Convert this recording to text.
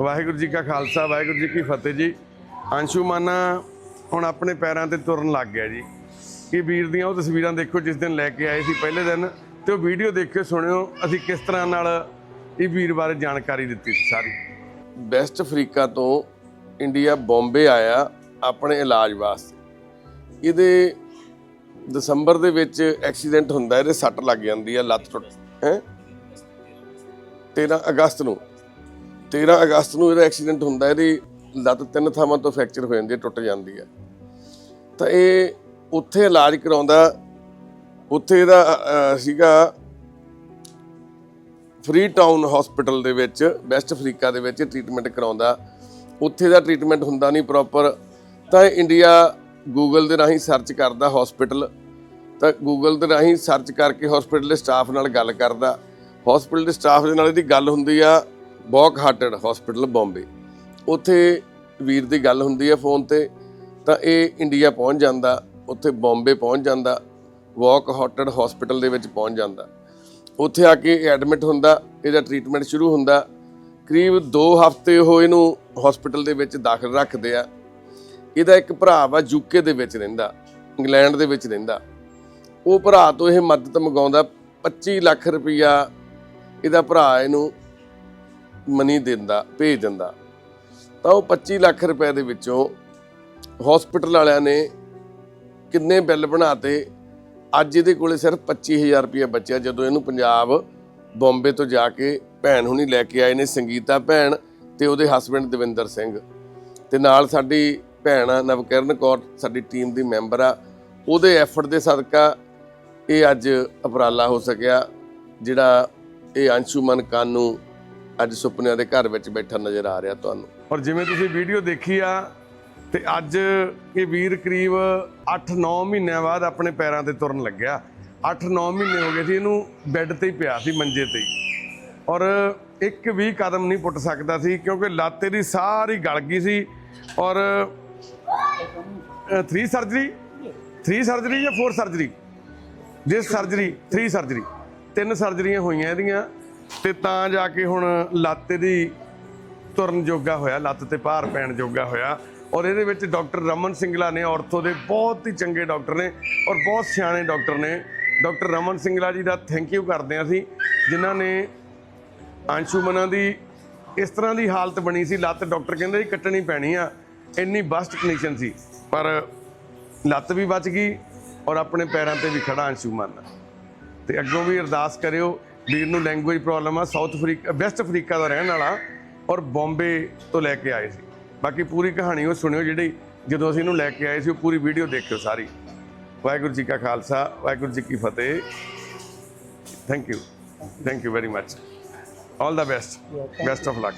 ਵਾਹਿਗੁਰੂ ਜੀ ਕਾ ਖਾਲਸਾ, ਵਾਹਿਗੁਰੂ ਜੀ ਕੀ ਫਤਿਹ ਜੀ। ਅੰਸ਼ੂਮਾਨਾ ਹੁਣ ਆਪਣੇ ਪੈਰਾਂ ਤੇ ਤੁਰਨ ਲੱਗ ਗਿਆ ਜੀ। ਇਹ ਵੀਰ ਦੀਆਂ ਉਹ ਤਸਵੀਰਾਂ ਦੇਖੋ, ਜਿਸ ਦਿਨ ਲੈ ਕੇ ਆਏ ਸੀ ਪਹਿਲੇ ਦਿਨ, ਤੇ ਉਹ ਵੀਡੀਓ ਦੇਖਿਓ ਸੁਣਿਓ, ਅਸੀਂ ਕਿਸ ਤਰ੍ਹਾਂ ਨਾਲ ਇਹ ਵੀਰ ਬਾਰੇ ਜਾਣਕਾਰੀ ਦਿੱਤੀ ਸੀ ਸਾਰੀ। ਵੈਸਟ ਅਫਰੀਕਾ ਤੋਂ ਇੰਡੀਆ ਬੰਬੇ ਆਇਆ ਆਪਣੇ ਇਲਾਜ ਵਾਸਤੇ। ਇਹਦੇ ਦਸੰਬਰ ਦੇ ਵਿੱਚ ਐਕਸੀਡੈਂਟ ਹੁੰਦਾ, ਇਹਦੇ ਸੱਟ ਲੱਗ ਜਾਂਦੀ ਹੈ ਲੱਤ ਟੁੱਟ ਹੈ? 13 ਅਗਸਤ ਨੂੰ। 13 ਅਗਸਤ ਨੂੰ ਇਹਦਾ ਐਕਸੀਡੈਂਟ ਹੁੰਦਾ, ਇਹਦੀ ਲੱਤ ਤਿੰਨ ਥਾਵਾਂ ਤੋਂ ਫ੍ਰੈਕਚਰ ਹੋ ਜਾਂਦੀ ਹੈ, ਟੁੱਟ ਜਾਂਦੀ ਹੈ। ਤਾਂ ਇਹ ਉੱਥੇ ਇਲਾਜ ਕਰਾਉਂਦਾ, ਉੱਥੇ ਇਹਦਾ ਸੀਗਾ ਫ੍ਰੀ ਟਾਊਨ ਹਸਪੀਟਲ ਦੇ ਵਿੱਚ, ਵੈਸਟ ਅਫਰੀਕਾ ਦੇ ਵਿੱਚ ਟ੍ਰੀਟਮੈਂਟ ਕਰਾਉਂਦਾ। ਉੱਥੇ ਦਾ ਟ੍ਰੀਟਮੈਂਟ ਹੁੰਦਾ ਨਹੀਂ ਪ੍ਰੋਪਰ, ਤਾਂ ਇੰਡੀਆ ਗੂਗਲ ਦੇ ਰਾਹੀਂ ਸਰਚ ਕਰਦਾ ਹਸਪੀਟਲ। ਤਾਂ ਗੂਗਲ ਦੇ ਰਾਹੀਂ ਸਰਚ ਕਰਕੇ ਹਸਪੀਟਲ ਦੇ ਸਟਾਫ ਨਾਲ ਗੱਲ ਕਰਦਾ। ਹਸਪੀਟਲ ਦੇ ਸਟਾਫ ਦੇ ਨਾਲ ਇਹਦੀ ਗੱਲ ਹੁੰਦੀ ਆ ਬੌਕ ਹਾਰਟਡ ਹਸਪੀਟਲ ਬੰਬੇ। ਉੱਥੇ ਵੀਰ ਦੀ ਗੱਲ ਹੁੰਦੀ ਹੈ ਫੋਨ ਤੇ, ਤਾਂ ਇਹ ਇੰਡੀਆ ਪਹੁੰਚ ਜਾਂਦਾ, ਉੱਥੇ ਬੰਬੇ ਪਹੁੰਚ ਜਾਂਦਾ ਵੌਕ ਹਾਰਟਡ ਹਸਪੀਟਲ ਦੇ ਵਿੱਚ ਪਹੁੰਚ ਜਾਂਦਾ। ਉੱਥੇ ਆ ਕੇ ਐਡਮਿਟ ਹੁੰਦਾ, ਇਹਦਾ ਟ੍ਰੀਟਮੈਂਟ ਸ਼ੁਰੂ ਹੁੰਦਾ। ਕਰੀਬ 2 ਹਫ਼ਤੇ ਉਹ ਇਹਨੂੰ ਹਸਪੀਟਲ ਦੇ ਵਿੱਚ ਦਾਖਲ ਰੱਖਦੇ ਆ। ਇਹਦਾ ਇੱਕ ਭਰਾ ਵਾ ਯੂਕੇ ਦੇ ਵਿੱਚ ਰਹਿੰਦਾ, ਇੰਗਲੈਂਡ ਦੇ ਵਿੱਚ ਰਹਿੰਦਾ। ਉਹ ਭਰਾ ਤੋਂ ਇਹ ਮਦਦ ਮੰਗਾਉਂਦਾ 25 ਲੱਖ ਰੁਪਈਆ ਇਹਦਾ ਭਰਾ ਇਹਨੂੰ ਮਨੀ ਦਿੰਦਾ, ਭੇਜ ਦਿੰਦਾ। ਤਾਂ ਉਹ 25 ਲੱਖ ਰੁਪਏ ਦੇ ਵਿੱਚੋਂ ਹਸਪੀਟਲ ਵਾਲਿਆਂ ਨੇ ਕਿੰਨੇ ਬਿੱਲ ਬਣਾਤੇ? ਅੱਜ ਇਹਦੇ ਕੋਲੇ ਸਿਰਫ 25000 ਰੁਪਏ ਬਚਿਆ, ਜਦੋਂ ਇਹਨੂੰ ਪੰਜਾਬ ਬੰਬੇ ਤੋਂ ਜਾ ਕੇ ਭੈਣ ਹੁਣੀ ਲੈ ਕੇ ਆਏ ਨੇ ਸੰਗੀਤਾ ਭੈਣ ਤੇ ਉਹਦੇ ਹਸਬੰਡ ਦਵਿੰਦਰ ਸਿੰਘ। ਤੇ ਨਾਲ ਸਾਡੀ ਭੈਣ ਆ, ਨਵਕਿਰਨ ਕੌਰ, ਸਾਡੀ ਟੀਮ ਦੀ ਮੈਂਬਰ ਆ। ਉਹਦੇ ਐਫਰਟ ਦੇ ਸਦਕਾ ਇਹ ਅੱਜ ਉਪਰਾਲਾ ਹੋ ਸਕਿਆ, ਜਿਹੜਾ ਇਹ ਅੰਸ਼ੁਮਨ ਕਾਨੂੰ ਅੱਜ ਸੁਪਨਿਆਂ ਦੇ ਘਰ ਵਿੱਚ ਬੈਠਾ ਨਜ਼ਰ ਆ ਰਿਹਾ ਤੁਹਾਨੂੰ। ਔਰ ਜਿਵੇਂ ਤੁਸੀਂ ਵੀਡੀਓ ਦੇਖੀ ਆ, ਤੇ ਅੱਜ ਇਹ ਵੀਰ ਕਰੀਬ 8-9 ਮਹੀਨਿਆਂ ਬਾਅਦ ਆਪਣੇ ਪੈਰਾਂ ਤੇ ਤੁਰਨ ਲੱਗਿਆ। 8-9 ਮਹੀਨੇ ਹੋ ਗਏ ਸੀ, ਇਹਨੂੰ ਬੈੱਡ ਤੇ ਹੀ ਪਿਆ ਸੀ, ਮੰਜੇ ਤੇ ਹੀ। ਔਰ ਇੱਕ ਵੀ ਕਦਮ ਨਹੀਂ ਪੁੱਟ ਸਕਦਾ ਸੀ, ਕਿਉਂਕਿ ਲੱਤ ਦੀ ਸਾਰੀ ਗਲ ਗਈ ਸੀ। ਔਰ 3 ਸਰਜਰੀ 3 ਸਰਜਰੀ ਜਾਂ 4 ਸਰਜਰੀ ਜਿਸ ਸਰਜਰੀ 3 ਸਰਜਰੀ ਤਿੰਨ ਸਰਜਰੀਆਂ ਹੋਈਆਂ ਇਹਦੀਆਂ। ਤੇ ਤਾਂ ਜਾ ਕੇ ਹੁਣ ਲੱਤ ਇਹਦੀ ਤੁਰਨ ਜੋਗਾ ਹੋਇਆ, ਲੱਤ ਤੇ ਭਾਰ ਪੈਣ ਜੋਗਾ ਹੋਇਆ। ਔਰ ਇਹਦੇ ਵਿੱਚ ਡਾਕਟਰ ਰਮਨ ਸਿੰਗਲਾ ਨੇ, ਔਰਥੋ ਦੇ ਬਹੁਤ ਹੀ ਚੰਗੇ ਡਾਕਟਰ ਨੇ ਔਰ ਬਹੁਤ ਸਿਆਣੇ ਡਾਕਟਰ ਨੇ। ਡਾਕਟਰ ਰਮਨ ਸਿੰਗਲਾ ਜੀ ਦਾ ਥੈਂਕ ਯੂ ਕਰਦੇ ਹਾਂ ਅਸੀਂ, ਜਿਨ੍ਹਾਂ ਨੇ ਅੰਸ਼ੁਮਨਾਂ ਦੀ ਇਸ ਤਰ੍ਹਾਂ ਦੀ ਹਾਲਤ ਬਣੀ ਸੀ, ਲੱਤ ਡਾਕਟਰ ਕਹਿੰਦੇ ਸੀ ਕੱਟਣੀ ਪੈਣੀ ਆ, ਇੰਨੀ ਬਸਟ ਕੰਡੀਸ਼ਨ ਸੀ, ਪਰ ਲੱਤ ਵੀ ਬਚ ਗਈ ਔਰ ਆਪਣੇ ਪੈਰਾਂ ਤੇ ਵੀ ਖੜਾ ਅੰਸ਼ੁਮਨ ਤੇ ਅੱਗੋਂ ਵੀ ਅਰਦਾਸ ਕਰਿਓ ਵੀਰ ਨੂੰ ਲੈਂਗੁਏਜ ਪ੍ਰੋਬਲਮ ਆ ਸਾਊਥ ਅਫਰੀਕਾ ਵੈਸਟ ਅਫਰੀਕਾ ਦਾ ਰਹਿਣ ਵਾਲਾ ਔਰ ਬੰਬੇ ਤੋਂ ਲੈ ਕੇ ਆਏ ਸੀ। ਬਾਕੀ ਪੂਰੀ ਕਹਾਣੀ ਉਹ ਸੁਣਿਓ ਜਿਹੜੀ ਜਦੋਂ ਅਸੀਂ ਇਹਨੂੰ ਲੈ ਕੇ ਆਏ ਸੀ ਉਹ ਪੂਰੀ ਵੀਡੀਓ ਦੇਖਿਓ ਸਾਰੀ। ਵਾਹਿਗੁਰੂ ਜੀ ਕਾ ਖਾਲਸਾ ਵਾਹਿਗੁਰੂ ਜੀ ਕੀ ਫਤਿਹ। Thank you thank you very much all the best best of luck